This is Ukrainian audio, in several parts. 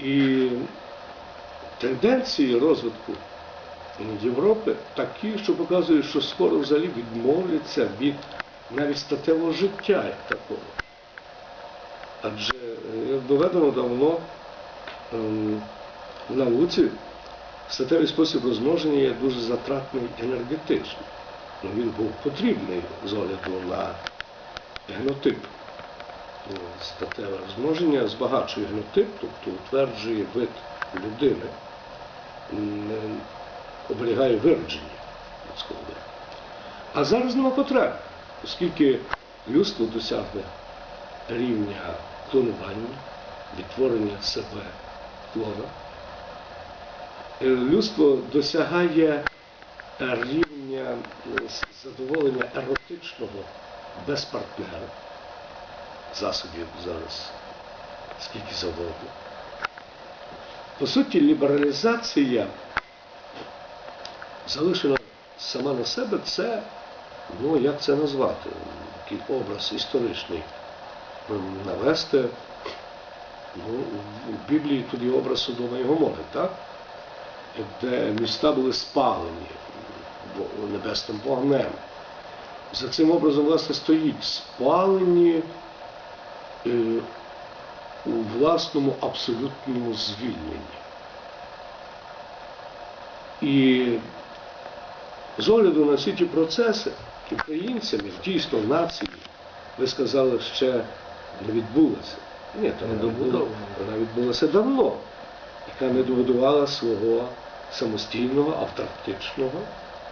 І тенденції розвитку Європи такі, що показують, що скоро взагалі відмовляться від навіть статевого життя як такого. Адже е, як доведено давно ем, в науці статевий спосіб розмноження є дуже затратний енергетично. Ну, він був потрібний з огляду на генотип. Статеве розмноження збагачує генотип, тобто утверджує вид людини, оберігає виродження людського виду. А зараз нема потреби, оскільки людство досягне рівня клонування, відтворення себе клона. Е, Людство досягає рівня е, задоволення еротичного без партнера. Засобів зараз скільки завгодно. По суті, лібералізація залишена сама на себе, це, ну як це назвати, який образ історичний навести. Ну, в Біблії тут образ Содома і Гомори, так? де міста були спалені небесним вогнем. За цим образом, власне, стоїть спалені у власному абсолютному звільненні. І з огляду на всі ті процеси українцями, дійсно нації, ви сказали, ще не відбулася. Ні, то не добудова. Вона відбулася давно, яка не добудувала свого самостійного, автартичного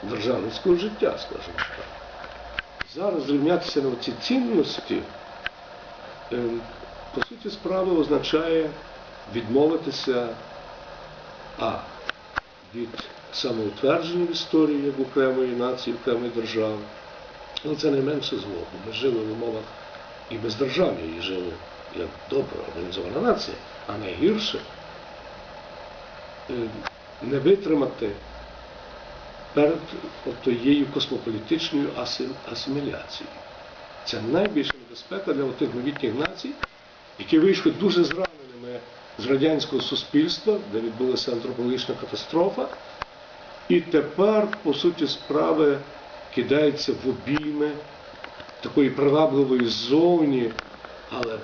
державницького життя, скажімо так. Зараз зрівнятися на ці цінності, по суті справи означає відмовитися а від самоутвердження в історії як окремої нації, окремої держави. Але це не менше зло, бо ми жили в умовах і бездержав'я, і жили як добра організована нація, а найгірше е, не витримати перед тією космополітичною асиміляцією. Це найбільша небезпека для тих новітніх націй, які вийшли дуже зраненими з радянського суспільства, де відбулася антропологічна катастрофа, і тепер, по суті справи, кидаються в обійми такої привабливої ззовні, але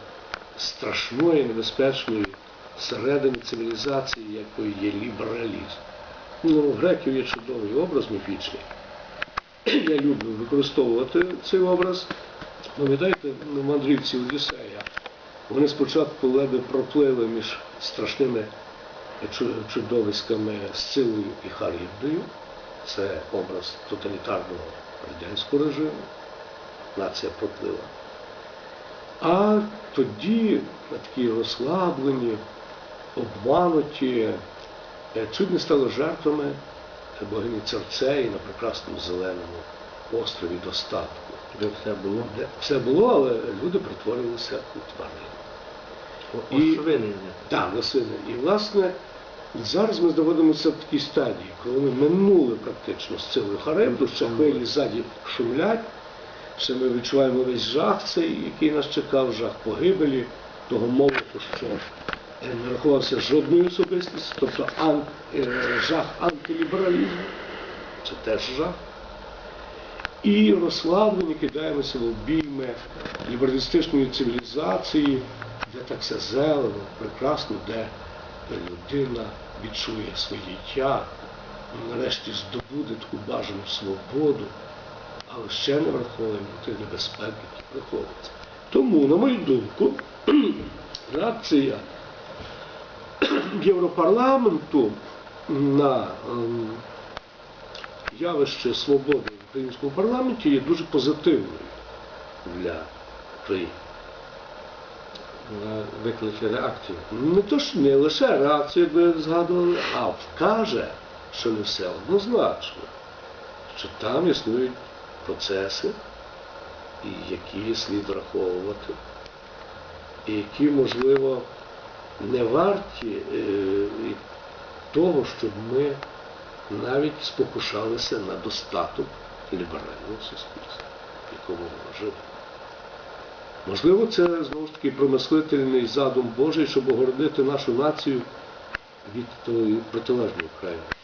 страшної, небезпечної середини цивілізації, якою є лібералізм. Ну, у греків є чудовий образ міфічний. Я люблю використовувати цей образ. Пам'ятаєте, на мандрівці Одіссея вони спочатку ледве проплили між страшними чудовиськами Сцилою і Харібдою. Це образ тоталітарного радянського режиму. Нація проплила. А тоді такі розслаблені, обмануті, е, чуть не стали жертвами богині Церцеї на прекрасному зеленому острові достатку. Де все було. Де все було, але люди перетворилися у тварин. І- Ошвинення. Так, Василе. І власне зараз ми знаходимося в такій стадії, коли ми минули практично з цілою Харибду, ще хвилі ззаді шумлять, ще ми відчуваємо весь жах цей, який нас чекав, жах погибелі, того молоту, що не рахувався жодною особистістю, тобто ан, е, жах антилібералізму, це теж жах. І розслаблені кидаємося в обійми лібералістичної цивілізації, де так все зелено, прекрасно, де людина відчує своє я, нарешті здобуде таку бажану свободу, але ще не враховуємо тих небезпек, які приходять. Тому, на мою думку, реакція Європарламенту на ем, явище свободи українському парламенті є дуже позитивною для. Вона викличе реакцію. Не то ж не лише реакцію, як ви згадували, а вкаже, що не все однозначно, що там існують процеси, які слід враховувати, і які, можливо, не варті е, того, щоб ми навіть спокушалися на достаток ліберального суспільства, в якому ми живемо. Можливо, це знову ж таки промислительний задум Божий, щоб огородити нашу націю від тої протилежної крайності.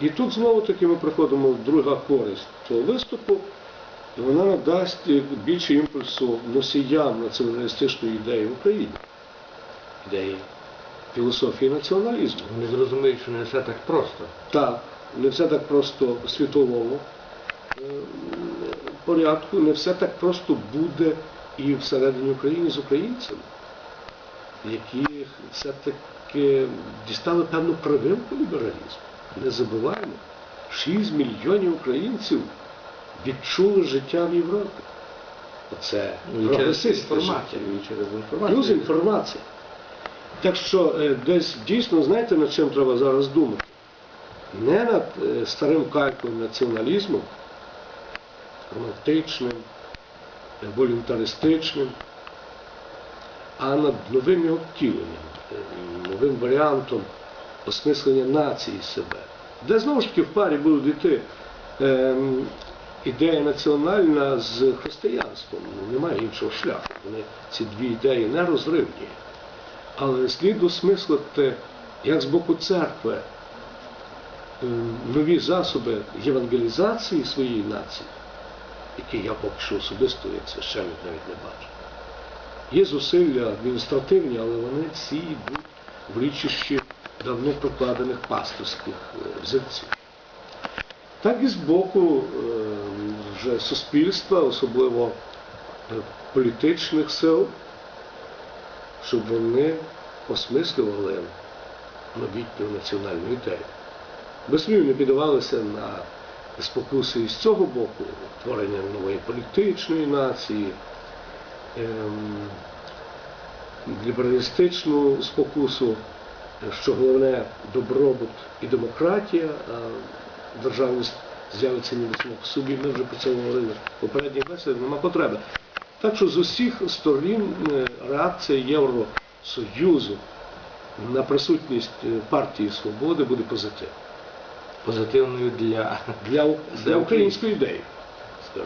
І тут знову таки ми приходимо в друга користь цього виступу, і вона надасть більше імпульсу носіям націоналістичної ідеї в Україні, ідеї філософії націоналізму. Вони зрозуміють, що не все так просто. Так, не все так просто світовому порядку, не все так просто буде і всередині України з українцями, які все-таки дістали певну прививку лібералізму. Не забуваємо, 6 мільйонів українців відчули життя в Європі. Оце Ну, прогресистське життя. Плюс інформація. Так що е, десь дійсно, знаєте, над чим треба зараз думати? Не над е, старим кальком націоналізмом, романтичним, е, волюнтаристичним, а над новим його втіленням, е, новим варіантом осмислення нації себе. Де знову ж таки в парі будуть йти ем, ідея національна з християнством. Ну, Немає іншого шляху. Вони ці дві ідеї не розривні. Але слід осмислити, як з боку церкви е, нові засоби євангелізації своєї нації, які я поки що особисто як священник навіть не бачу. Є зусилля адміністративні, але вони всі йдуть в річищі давно прокладених пасторських е, взірців. Так і з боку е, вже суспільства, особливо е, політичних сил, щоб вони осмислювали новітню національну ідею. Без не піддавалися на спокуси із цього боку, творення нової політичної нації, ем, лібералістичну спокусу, що головне добробут і демократія, а державність з'явиться ніби само по собі. Ми вже про це говорили в попередніх бесідах, нема потреби. Так що з усіх сторін е, реакція Євросоюзу на присутність е, партії свободи буде позитивна Позитивною для для, Для української ідеї, так.